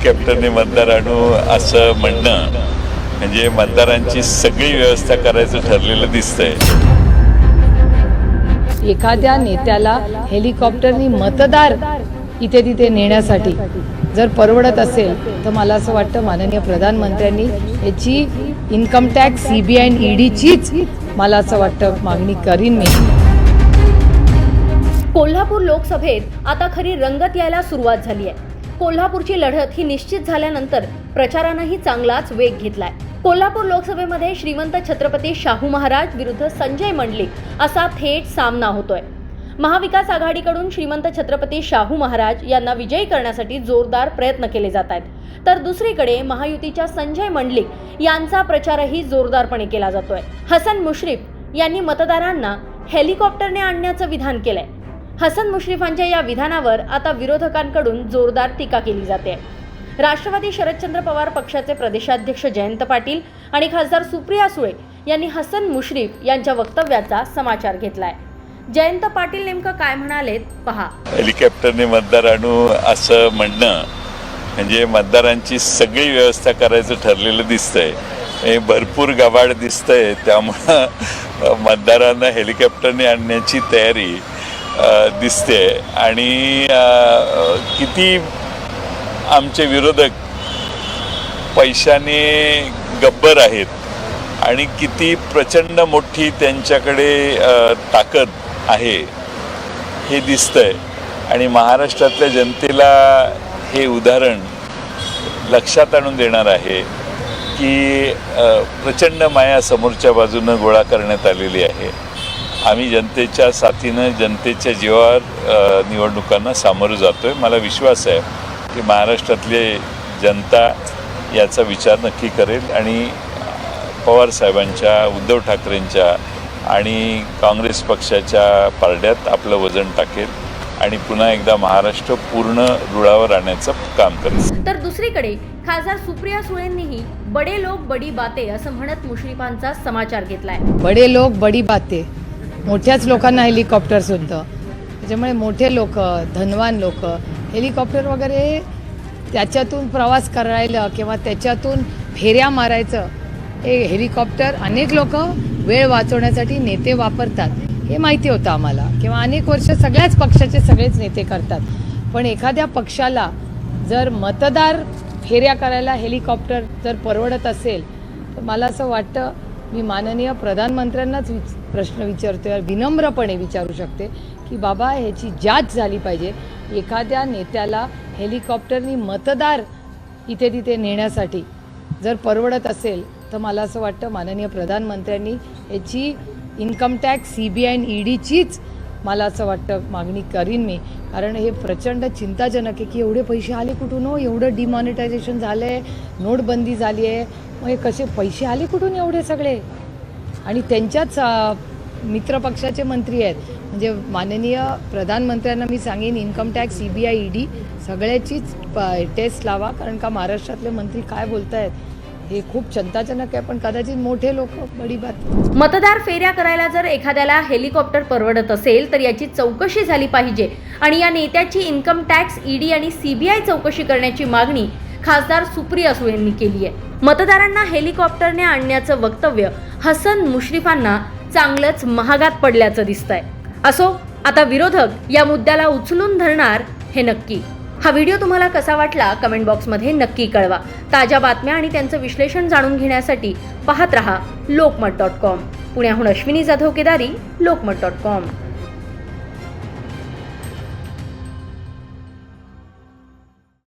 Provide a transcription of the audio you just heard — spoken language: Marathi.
हेलिकॉप्टरने मतदार आणू असं म्हणणं म्हणजे मतदारांची सगळी व्यवस्था करायचं ठरलेलं दिसतंय. एखाद्या नेत्याला हेलिकॉप्टरनी मतदार इथे तिथे नेण्यासाठी जर परवडत असेल तर मला असं वाटतं माननीय प्रधानमंत्र्यांनी याची income tax C B I आणि ईडीचीच मला असं वाटतं मागणी करीन मी. कोल्हापूर लोकसभेत आता खरी रंगत यायला सुरुवात झाली आहे. कोल्हापूरची लढत ही निश्चित झाल्यानंतर प्रचारानंही चांगलाच वेग घेतलाय. कोल्हापूर लोकसभेमध्ये श्रीमंत छत्रपती शाहू महाराज विरुद्ध संजय मंडलिक असा थेट सामना होतोय. महाविकास आघाडीकडून श्रीमंत छत्रपती शाहू महाराज यांना विजयी करण्यासाठी जोरदार प्रयत्न केले जात आहेत. तर दुसरीकडे महायुतीच्या संजय मंडलिक यांचा प्रचारही जोरदारपणे केला जातोय. हसन मुश्रीफ यांनी मतदारांना हेलिकॉप्टरने आणण्याचं विधान केलंय. हसन मुश्रीफांच्या या विधानावर आता विरोधकांकडून जोरदार टीका केली जाते. राष्ट्रवादी शरदचंद्र पवार पक्षाचे प्रदेशाध्यक्ष जयंत पाटील आणि खासदार सुप्रिया सुळे यांनी हसन मुश्रीफ यांच्या वक्तव्याचा समाचार घेतलाय. जयंत पाटील नेमकं काय म्हणालेत? पहा. हेलिकॉप्टरने मतदार आणू असं म्हणणं म्हणजे मतदारांची सगळी व्यवस्था करायचं ठरलेलं दिसतंय. हे भरपूर गवाड दिसतंय. त्यामुळं मतदारांना हेलिकॉप्टरने आणण्याची तयारी दिसते. आणि किती आमचे विरोधक पैशाने गब्बर आहेत आणि किती प्रचंड मोठी त्यांच्याकडे ताकद आहे हे दिसतंय. आणि महाराष्ट्रातल्या जनतेला हे उदाहरण लक्षात आणून देणार आहे की प्रचंड माया समोरच्या बाजूनं गोळा करण्यात आलेली आहे. आम्ही जनतेच्या साथीनं जनतेच्या जीवावर निवडणुकांना सामोरं जातो आहे मला विश्वास आहे की महाराष्ट्रातली जनता याचा विचार नक्की करेल आणि पवार साहेबांच्या उद्धव ठाकरेंच्या आणि काँग्रेस पक्षाच्या पारड्यात आपलं वजन टाकेल आणि पुन्हा एकदा महाराष्ट्र पूर्ण रुळावर आणण्याचं काम करेल. तर दुसरीकडे खासदार सुप्रिया सुळेंनीही बडे लोक बडी बाते असं म्हणत मुश्रीफांचा समाचार घेतलाय. बडे लोक बडी बाते. मोठ्याच लोकांना हेलिकॉप्टर सुद्धा. त्याच्यामुळे मोठे लोक धनवान लोक हेलिकॉप्टर वगैरे त्याच्यातून प्रवास करायला किंवा त्याच्यातून फेऱ्या मारायचं हे हेलिकॉप्टर अनेक लोक वेळ वाचवण्यासाठी नेते वापरतात. हे माहिती होतं आम्हाला. किंवा अनेक वर्ष सगळ्याच पक्षाचे सगळेच नेते करतात. पण एखाद्या पक्षाला जर मतदार फेऱ्या करायला हेलिकॉप्टर जर परवडत असेल तर मला असं वाटतं मी माननीय प्रधानमंत्र्यांनाच विच प्रश्न विचारतोय विनम्रपणे विचारू शकते की बाबा ह्याची जाच झाली पाहिजे. एखाद्या नेत्याला हेलिकॉप्टरनी मतदार इथे तिथे नेण्यासाठी जर परवडत असेल तर मला असं वाटतं माननीय प्रधानमंत्र्यांनी याची income tax C B I आणि ईडीचीच मला असं वाटतं मागणी करीन मी. कारण हे प्रचंड चिंताजनक आहे की एवढे पैसे आले कुठून हो? एवढं डिमॉनिटायझेशन झालं आहे नोटबंदी झाली आहे. मग हे कसे पैसे आले कुठून एवढे सगळे? आणि त्यांच्याच मित्रपक्षाचे मंत्री आहेत. म्हणजे माननीय प्रधानमंत्र्यांना मी सांगेन income tax C B I E D सगळ्याचीच प- टेस्ट लावा. कारण का महाराष्ट्रातले मंत्री काय बोलत आहेत हे खूप चिंताजनक आहे. पण कदाचित मोठे लोक बडी बात. मतदार फेऱ्या करायला जर एखाद्याला हेलिकॉप्टर परवडत असेल तर याची चौकशी झाली पाहिजे. आणि या नेत्याची इन्कम टॅक्स ईडी आणि सीबीआय चौकशी करण्याची मागणी खासदार सुप्रिया सुळेंनी केली आहे. मतदारांना हेलिकॉप्टरने आणण्याचं वक्तव्य हसन मुश्रीफांना चांगलंच महागात पडल्याचं दिसतंय. असो आता विरोधक या मुद्द्याला उचलून धरणार हे नक्की. हा व्हिडिओ तुम्हाला कसा वाटला कमेंट बॉक्समध्ये नक्की कळवा. ताज्या बातम्या आणि त्यांचं विश्लेषण जाणून घेण्यासाठी पाहत रहा लोकमत डॉट कॉम. पुण्याहून अश्विनी जाधव केदारी लोकमत डॉट कॉम.